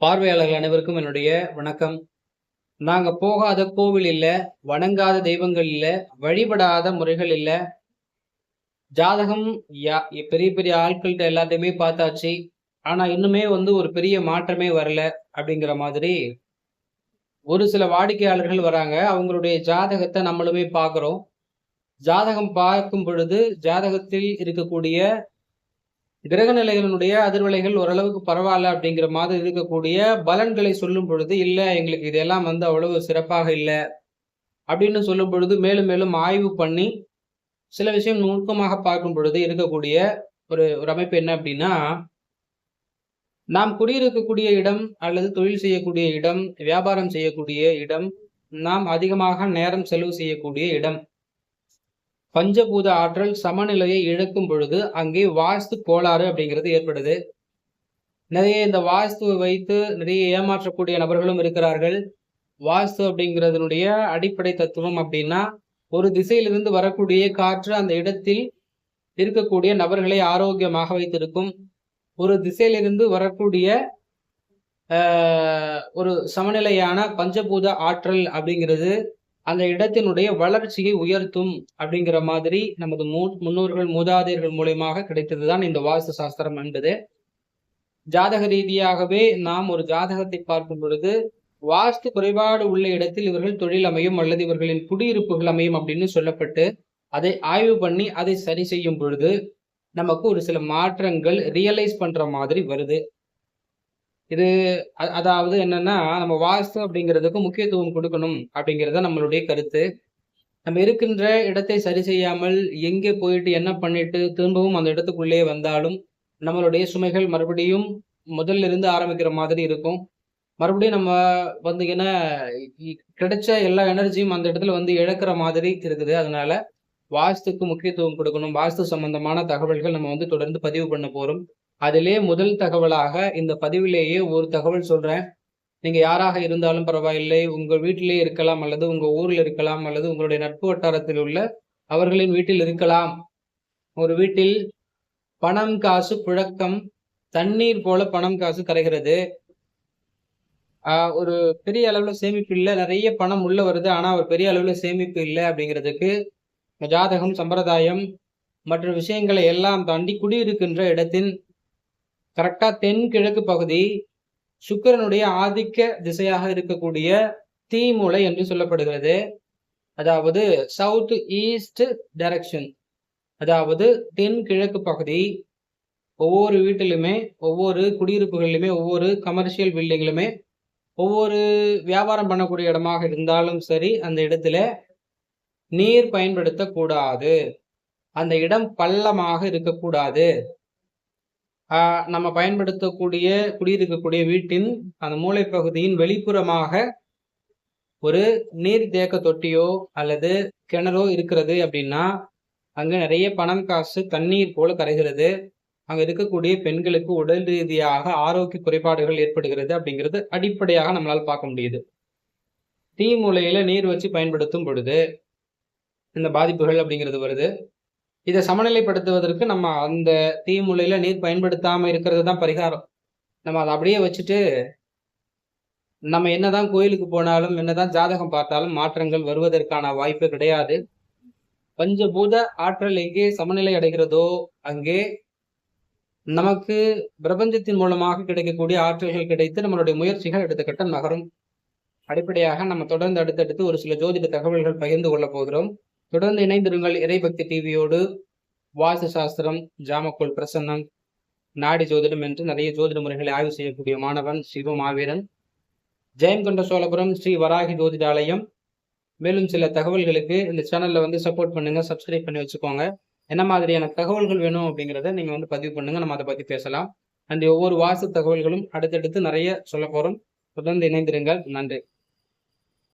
பார்வையாளர்கள் அனைவருக்கும் என்னுடைய வணக்கம். நாங்கள் போகாத கோவில் இல்லை வணங்காத தெய்வங்கள் இல்லை வழிபடாத முறைகள் இல்லை. ஜாதகம் யா பெரிய பெரிய ஆட்கள்கிட்ட எல்லாத்தையுமே பார்த்தாச்சு. ஆனால் இன்னுமே வந்து ஒரு பெரிய மாற்றமே வரல அப்படிங்கிற மாதிரி ஒரு சில வாடிக்கையாளர்கள் வராங்க. அவங்களுடைய ஜாதகத்தை நம்மளுமே பார்க்குறோம். ஜாதகம் பார்க்கும் பொழுது ஜாதகத்தில் இருக்கக்கூடிய கிரக நிலைகளினுடைய அதிர்வலைகள் ஓரளவுக்கு பரவாயில்ல அப்படிங்கிற மாதிரி இருக்கக்கூடிய பலன்களை சொல்லும் பொழுது இல்லை எங்களுக்கு இதெல்லாம் வந்து அவ்வளவு சிறப்பாக இல்லை அப்படின்னு சொல்லும் பொழுது மேலும் மேலும் ஆய்வு பண்ணி சில விஷயம் நுணுக்கமாக பார்க்கும் பொழுது இருக்கக்கூடிய ஒரு ஒரு அமைப்பு என்ன அப்படின்னா நாம் குடியிருக்கக்கூடிய இடம் அல்லது தொழில் செய்யக்கூடிய இடம் வியாபாரம் செய்யக்கூடிய இடம் நாம் அதிகமாக நேரம் செலவு செய்யக்கூடிய இடம். பஞ்சபூத ஆற்றல் சமநிலையை இழக்கும் பொழுது அங்கே வாஸ்து கோளாறு அப்படிங்கிறது ஏற்படுது. நிறைய இந்த வாஸ்துவை வைத்து நிறைய ஏமாற்றக்கூடிய நபர்களும் இருக்கிறார்கள். வாஸ்து அப்படிங்கிறதுனுடைய அடிப்படை தத்துவம் அப்படின்னா ஒரு திசையிலிருந்து வரக்கூடிய காற்று அந்த இடத்தில் இருக்கக்கூடிய நபர்களை ஆரோக்கியமாக வைத்திருக்கும். ஒரு திசையிலிருந்து வரக்கூடிய ஒரு சமநிலையான பஞ்சபூத ஆற்றல் அப்படிங்கிறது அந்த இடத்தினுடைய வளர்ச்சியை உயர்த்தும் அப்படிங்கிற மாதிரி நமது மூ முன்னோர்கள் மூதாதையர்கள் மூலியமாக கிடைத்ததுதான் இந்த வாஸ்து சாஸ்திரம் என்பது. ஜாதக ரீதியாகவே நாம் ஒரு ஜாதகத்தை பார்க்கும் பொழுது வாஸ்து குறைபாடு உள்ள இடத்தில் இவர்கள் தொழில் அமையும் அல்லது இவர்களின் குடியிருப்புகள் அமையும் அப்படின்னு சொல்லப்பட்டு அதை ஆய்வு பண்ணி அதை சரி செய்யும் பொழுது நமக்கு ஒரு சில மாற்றங்கள் ரியலைஸ் பண்ற மாதிரி வருது. இது அதாவது என்னன்னா நம்ம வாஸ்து அப்படிங்கிறதுக்கு முக்கியத்துவம் கொடுக்கணும் அப்படிங்கிறத நம்மளுடைய கருத்து. நம்ம இருக்கின்ற இடத்தை சரி செய்யாமல் எங்கே போயிட்டு என்ன பண்ணிட்டு திரும்பவும் அந்த இடத்துக்குள்ளே வந்தாலும் நம்மளுடைய சுமைகள் மறுபடியும் முதல்ல இருந்து ஆரம்பிக்கிற மாதிரி இருக்கும். மறுபடியும் நம்ம வந்து என்ன கிடைச்ச எல்லா எனர்ஜியும் அந்த இடத்துல வந்து இழக்கிற மாதிரி இருக்குது. அதனால வாஸ்துக்கு முக்கியத்துவம் கொடுக்கணும். வாஸ்து சம்பந்தமான தகவல்கள் நம்ம வந்து தொடர்ந்து பதிவு பண்ண போறோம். அதிலே முதல் தகவலாக இந்த பதிவிலேயே ஒரு தகவல் சொல்றேன். நீங்க யாராக இருந்தாலும் பரவாயில்லை உங்கள் வீட்டிலே இருக்கலாம் அல்லது உங்க ஊரில் இருக்கலாம் அல்லது உங்களுடைய நட்பு வட்டாரத்தில் உள்ள அவர்களின் வீட்டில் இருக்கலாம். ஒரு வீட்டில் பணம் காசு புழக்கம் தண்ணீர் போல பணம் காசு கரைகிறது. ஒரு பெரிய அளவில் சேமிப்பு இல்லை நிறைய பணம் உள்ள வருது ஆனால் ஒரு பெரிய அளவில் சேமிப்பு இல்லை அப்படிங்கிறதுக்கு ஜாதகம் சம்பிரதாயம் மற்ற விஷயங்களை எல்லாம் தாண்டி குடியிருக்கின்ற இடத்தின் கரெக்டாக தென்கிழக்கு பகுதி சுக்கரனுடைய ஆதிக்க திசையாக இருக்கக்கூடிய தீமூலை என்று சொல்லப்படுகிறது. அதாவது சவுத் ஈஸ்ட் டைரக்ஷன் அதாவது தென்கிழக்கு பகுதி. ஒவ்வொரு வீட்டிலுமே ஒவ்வொரு குடியிருப்புகளிலுமே ஒவ்வொரு கமர்ஷியல் பில்டிங்லுமே ஒவ்வொரு வியாபாரம் பண்ணக்கூடிய இடமாக இருந்தாலும் சரி அந்த இடத்துல நீர் பயன்படுத்தக்கூடாது. அந்த இடம் பள்ளமாக இருக்கக்கூடாது. நம்ம பயன்படுத்தக்கூடிய குடியிருக்கக்கூடிய வீட்டின் அந்த மூளைப்பகுதியின் வெளிப்புறமாக ஒரு நீர் தேக்க தொட்டியோ அல்லது கிணறோ இருக்கிறது அப்படின்னா அங்கே நிறைய பணம் காசு தண்ணீர் போல கரைகிறது. அங்கே இருக்கக்கூடிய பெண்களுக்கு உடல் ரீதியாக ஆரோக்கிய குறைபாடுகள் ஏற்படுகிறது அப்படிங்கிறது அடிப்படையாக நம்மளால் பார்க்க முடியுது. தீ மூலையில் நீர் வச்சு பயன்படுத்தும் பொழுது இந்த பாதிப்புகள் அப்படிங்கிறது வருது. இதை சமநிலைப்படுத்துவதற்கு நம்ம அந்த தீமுலையில் நீர் பயன்படுத்தாமல் இருக்கிறது தான் பரிகாரம். நம்ம அதை அப்படியே வச்சுட்டு நம்ம என்னதான் கோயிலுக்கு போனாலும் என்னதான் ஜாதகம் பார்த்தாலும் மாற்றங்கள் வருவதற்கான வாய்ப்பு கிடையாது. பஞ்சபூத ஆற்றல் எங்கே சமநிலை அடைகிறதோ அங்கே நமக்கு பிரபஞ்சத்தின் மூலமாக கிடைக்கக்கூடிய ஆற்றல்கள் கிடைத்து நம்மளுடைய முயற்சிகள் அடுத்த கட்டம் நகரும். அடிப்படையாக நம்ம தொடர்ந்து அடுத்தடுத்து ஒரு சில ஜோதிட தகவல்கள் பகிர்ந்து கொள்ள போகிறோம். தொடர்ந்து இணைந்திருங்கள் இறைபக்தி டிவியோடு வாஸ்து சாஸ்திரம் ஜாமக்கோள் பிரசன்னம் நாடி ஜோதிடம் என்று நிறைய ஜோதிட முறைகளை ஆய்வு செய்யக்கூடிய மாணவன் சிவ மாவீரன். ஜெயங்கொண்ட சோழபுரம் ஸ்ரீ வராகி ஜோதிடாலயம். மேலும் சில தகவல்களுக்கு இந்த சேனலில் வந்து சப்போர்ட் பண்ணுங்க சப்ஸ்கிரைப் பண்ணி வச்சுக்கோங்க. என்ன மாதிரியான தகவல்கள் வேணும் அப்படிங்கிறத நீங்கள் வந்து பதிவு பண்ணுங்க நம்ம அதை பற்றி பேசலாம். அந்த ஒவ்வொரு வாசு தகவல்களும் அடுத்தடுத்து நிறைய சொல்ல போகிறோம் தொடர்ந்து இணைந்திருங்கள். நன்றி.